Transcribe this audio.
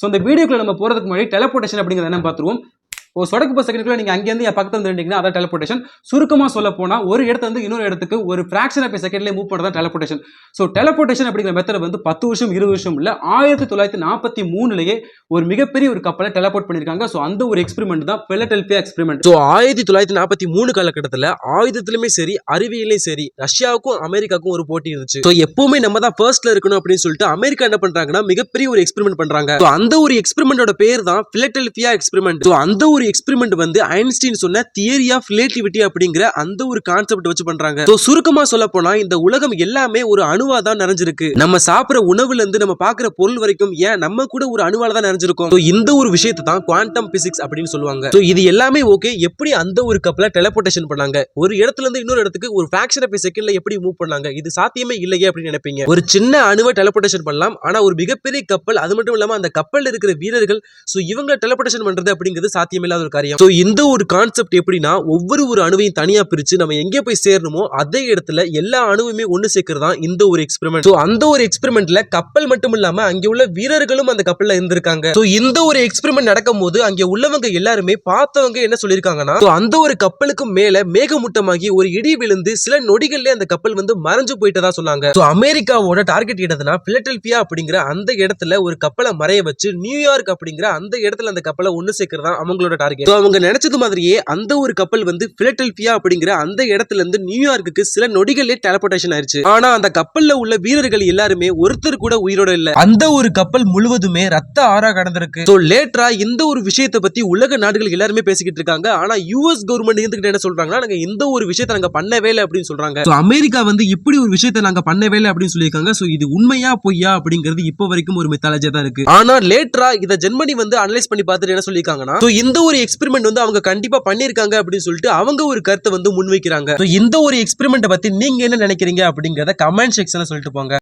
So இந்த வீடியோக்குள்ள நம்ம போறதுக்கு முன்னாடி டெலபோர்டேஷன் அப்படிங்கிறத என்ன பார்த்துருவோம். ஒரு சொடக்கு பஸ் செகண்ட்குள்ள நீங்க அங்கேருந்து என் பக்கத்துல இருந்து அதான் டெலபோர்டேஷன் சுருக்கமா சொல்ல போனா ஒரு இடத்துல இருந்து இன்னொரு இடத்துக்கு ஒரு ஃபிராக்ஷன் ஆஃப் செகண்ட்லேயே மூவ் பண்ணுறது டெலபோர்டேஷன் ஸோ டெலபோர்டேஷன் அப்படிங்கிற மெத்தட் வந்து பத்து வருஷம் இருபது வருஷம் இல்ல ஆயிரத்தி தொள்ளாயிரத்தி நாற்பத்தி மூணுலயே ஒரு மிகப்பெரிய ஒரு கப்பலை டெலபோர்ட் பண்ணியிருக்காங்க. ஸோ அந்த ஒரு எக்ஸ்பெரிமெண்ட் தான் பெலடெல்பியா எக்ஸ்பெரிமெண்ட் ஸோ ஆயிரத்தி தொள்ளாயிரத்தி நாற்பத்தி மூணு காலகட்டத்தில் ஆயுதத்திலுமே சரி அறிவியலையும் சரி ரஷ்யாவுக்கும் அமெரிக்காவுக்கும் ஒரு போட்டி இருந்துச்சு. ஸோ எப்பவுமே நம்ம தான் ஃபர்ஸ்ட்ல இருக்கணும் அப்படின்னு சொல்லிட்டு அமெரிக்கா என்ன பண்றாங்கன்னா மிகப்பெரிய ஒரு எக்ஸ்பெரிமெண்ட் பண்றாங்க. ஸோ அந்த ஒரு எக்ஸ்பெரிமெண்டோட பேர் தான் பிலடெல்பியா எக்ஸ்பெரிமெண்ட் ஸோ அந்த ஒரு எக்ஸ்பெரிமெண்ட் வந்து ஐன்ஸ்டீன் சொன்ன தியரி ஆஃப் ரிலேட்டிவிட்டி அப்படிங்கிற அந்த ஒரு கான்செப்ட் வச்சு பண்றாங்க. ஸோ சுருக்கமா சொல்ல போனா இந்த உலகம் எல்லாமே ஒரு அணுவா தான் நிறைஞ்சிருக்கு. நம்ம சாப்பிட்ற உணவுல இருந்து நம்ம பாக்குற பொருள் வரைக்கும் ஏன் நம்ம கூட ஒரு அணுவால தான் நிறைஞ்சிருக்கும்? ஸோ இந்த ஒரு விஷயத்தை தான் குவாண்டம் பிசிக்ஸ் அப்படின்னு சொல்லுவாங்க. ஸோ இது எல்லாமே ஓகே எப்படி அந்த ஒரு கப்பலை டெலபோர்டேஷன் பண்ணாங்க? ஒரு இடத்துல இருந்து இன்னொரு இடத்துக்கு ஒரு ஃபிராக்ஷன் ஆஃப் செகண்ட்ல எப்படி மூவ் பண்ணாங்க? இது சாத்தியமே இல்லையே அப்படின்னு நினைப்பீங்க. ஒரு சின்ன அணுவை டெலபோர்டேஷன் பண்ணலாம். ஆனா ஒரு மிகப்பெரிய கப்பல் அது மட்டும் இல்லாம அந்த கப்பல்ல இருக்கிற வீரர்கள் ஸோ இவங்க டெலபோர்டேஷன் பண்றது அப்படிங்கிறது சாத்தியமில்லாத ஒரு காரியம். ஸோ இந்த ஒரு கான்செப்ட் எப்படின்னா ஒவ்வொரு ஒரு அணுவையும் தனியா பிரிச்சு நம்ம எங்கே போய் சேரணுமோ அதே இடத்துல எல்லா அணுவுமே ஒன்று சேர்க்கறது தான் இந்த ஒரு எக்ஸ்பெரிமெண்ட் ஸோ அந்த ஒரு எக்ஸ்பெரிமெண்ட்ல கப்பல் மட்டும் இல்லாம அங்கே உள்ள வீரர்களும் அந்த கப்பல்ல இருந்திருக்காங்க. ஸோ இந்த ஒரு எக்ஸ்பெரிமெண்ட் நடக்கும்போது அங்கே உள்ளவங்க எல்லாருமே பார்த்தவங்க என்ன சொல்லியிருக்காங்கன்னா அந்த ஒரு கப்பலுக்கு மேல மேகமூட்டமாகி ஒரு இடி விழுந்து சில நொடிகள்லேயே அந்த கப்பல் வந்து மறைஞ்சு போயிட்டதா சொன்னாங்க. ஸோ அமெரிக்காவோட டார்கெட் இடத்துனா பிலடெல்பியா அப்படிங்கிற அந்த இடத்துல ஒரு கப்பலை மறைய வச்சு நியூயார்க் அப்படிங்கிற அந்த இடத்துல அந்த கப்பலை ஒன்று சேர்க்கறதா அவங்களோட டார்கெட் அவங்க நினைச்சது மாதிரியே அந்த ஒரு கப்பல் வந்து பிலடெல்பியா அப்படிங்கிற அந்த இடத்துல இருந்து நியூயார்க்கு சில நொடிகளே டெலபோர்டேஷன் ஆயிருச்சு. ஆனா அந்த கப்பல்ல உள்ள வீரர்கள் எல்லாருமே ஒருத்தர் கூட உயிரோட இல்ல. அந்த ஒரு கப்பல் முழுவதுமே ரத்த ஆறா கடந்திருக்கு. ஸோ லேட்டரா இந்த ஒரு விஷயத்தை பத்தி உலக நாடுகள் எல்லாருமே பேசிக்கிட்டு இருக்காங்க. ஆனா யூஎஸ் கவர்மெண்ட் இருந்துகிட்டு என்ன சொல்றாங்கன்னா நாங்க இந்த ஒரு விஷயத்தை நாங்க பண்ணவே இல்லை அப்படின்னு சொல்றாங்க. அமெரிக்கா வந்து இப்படி ஒரு விஷயத்தை நாங்க பண்ணவே இல்லை அப்படின்னு சொல்லியிருக்காங்க. சோ இது உண்மையா பொய்யா அப்படிங்கிறது இப்போ வரைக்கும் ஒரு மெத்தாலஜியா தான் இருக்கு. ஆனா லேட்டரா இதை ஜெர்மனி வந்து அனலைஸ் பண்ணி பார்த்துட்டு என்ன சொல்லியிருக்காங்கன்னா இந்த ஒரு எக்ஸ்பெரிமெண்ட் வந்து அவங்க கண்டிப்பா பண்ணிருக்காங்க அப்படின்னு சொல்லிட்டு அவங்க ஒரு கருத்தை வந்து முன்வைக்கிறாங்க. இந்த ஒரு எக்ஸ்பெரிமெண்ட்டை பத்தி நீங்க என்ன நினைக்கிறீங்க அப்படிங்கறத கமெண்ட் செக்ஷன்ல சொல்லிட்டு போங்க.